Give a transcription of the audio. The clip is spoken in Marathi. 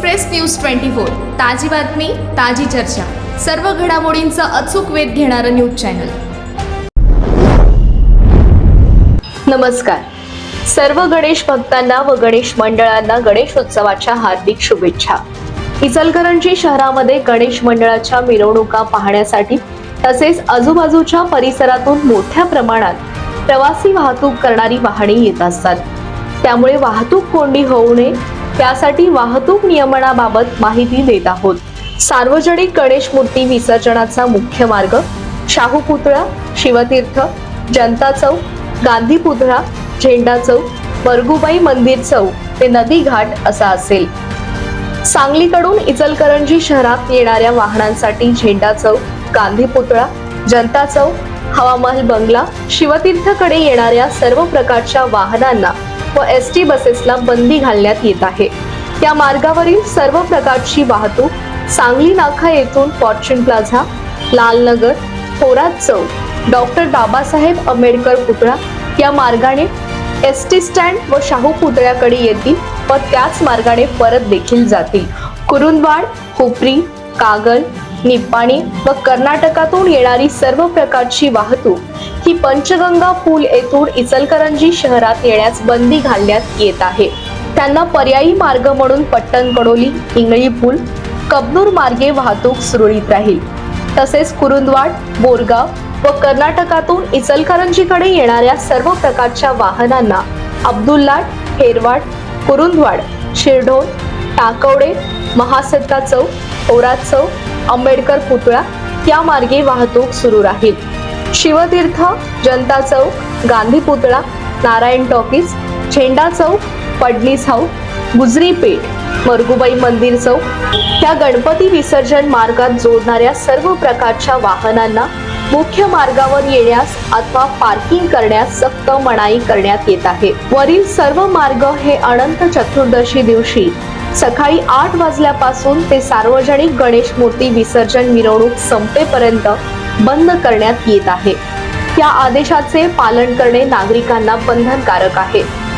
एक्सप्रेस न्यूज ट्वेंटी फोर ताजी बातमी ताजी चर्चा. सर्व घडामोडींचा अचूक वेध घेणारं न्यूज चॅनल. नमस्कार. सर्व गणेश भक्तांना व गणेश मंडळांना गणेशोत्सवाच्या हार्दिक शुभेच्छा. इचलकरंजी शहरामध्ये गणेश मंडळाच्या मिरवणुका पाहण्यासाठी तसेच आजूबाजूच्या परिसरातून मोठ्या प्रमाणात प्रवासी वाहतूक करणारी वाहने येत असतात. त्यामुळे वाहतूक कोंडी होऊ नये त्यासाठी वाहतूक नियमनाबाबत माहिती देत आहोत. सार्वजनिक गणेश मूर्ती विसर्जनाचा मुख्य मार्ग शाहू पुतळा शिवतीर्थ जनता चौक गांधी पुतळा झेंडा चौक बरगुबाई मंदिर चौक ते नदी घाट असा असेल. सांगलीकडून इचलकरंजी शहरात येणाऱ्या वाहनांसाठी झेंडा चौक गांधी पुतळा जनता चौक हवामहल बंगला शिवतीर्थकडे येणाऱ्या सर्व प्रकारच्या वाहनांना व एस टी बसेसला बंदी घालण्यात येत आहे. या मार्गावरील सर्व प्रकारची वाहतूक सांगली नाका येथून फॉर्च्युन प्लाझा लालनगर थोरात चौक डॉक्टर बाबासाहेब आंबेडकर पुतळा या मार्गाने एस टी स्टँड व शाहू पुतळ्याकडे येतील व त्याच मार्गाने परत देखील जातील. कुरुंदवाड हुपरी कागल निप्पाणी व कर्नाटकातून येणारी सर्व प्रकारची वाहतूक. ही पंचगंगा पूल येथून इचलकरंजी शहरात येण्यास बंदी घालण्यात येत आहे. त्यांना पर्यायी मार्ग म्हणून पट्टण कडोली इंगळी पूल कबनूर मार्गे वाहतूक सुरळीत राहील. तसेच कुरुंदवाड बोरगाव व कर्नाटकातून इचलकरंजीकडे येणाऱ्या सर्व प्रकारच्या वाहनांना अब्दुल्लाट हेरवाड कुरुंदवाड शिरढोण टाकवडे महासत्ता चौक ओरात चौक आंबेडकर पुतळा या मार्गे वाहतूक सुरू राहील. शिवतीर्थ जनता चौक गांधी पुतळा नारायण टॉकीज झेंडा चौक पडली हाऊस गुजरी पेठ मरगुबाई मंदिर चौक या गणपती विसर्जन मार्गात जोडणाऱ्या सर्व प्रकारच्या वाहनांना मुख्य मार्गावर येण्यास अथवा पार्किंग करण्यास सक्त मनाई करण्यात येत आहे. वरील सर्व मार्ग हे अनंत चतुर्दशी दिवशी सकाळी आठ वाजल्यापासून ते सार्वजनिक गणेश मूर्ती विसर्जन मिरवणूक संपेपर्यंत बंद करण्यात येत आहे. या आदेशाचे पालन करणे नागरिकांना बंधनकारक आहे.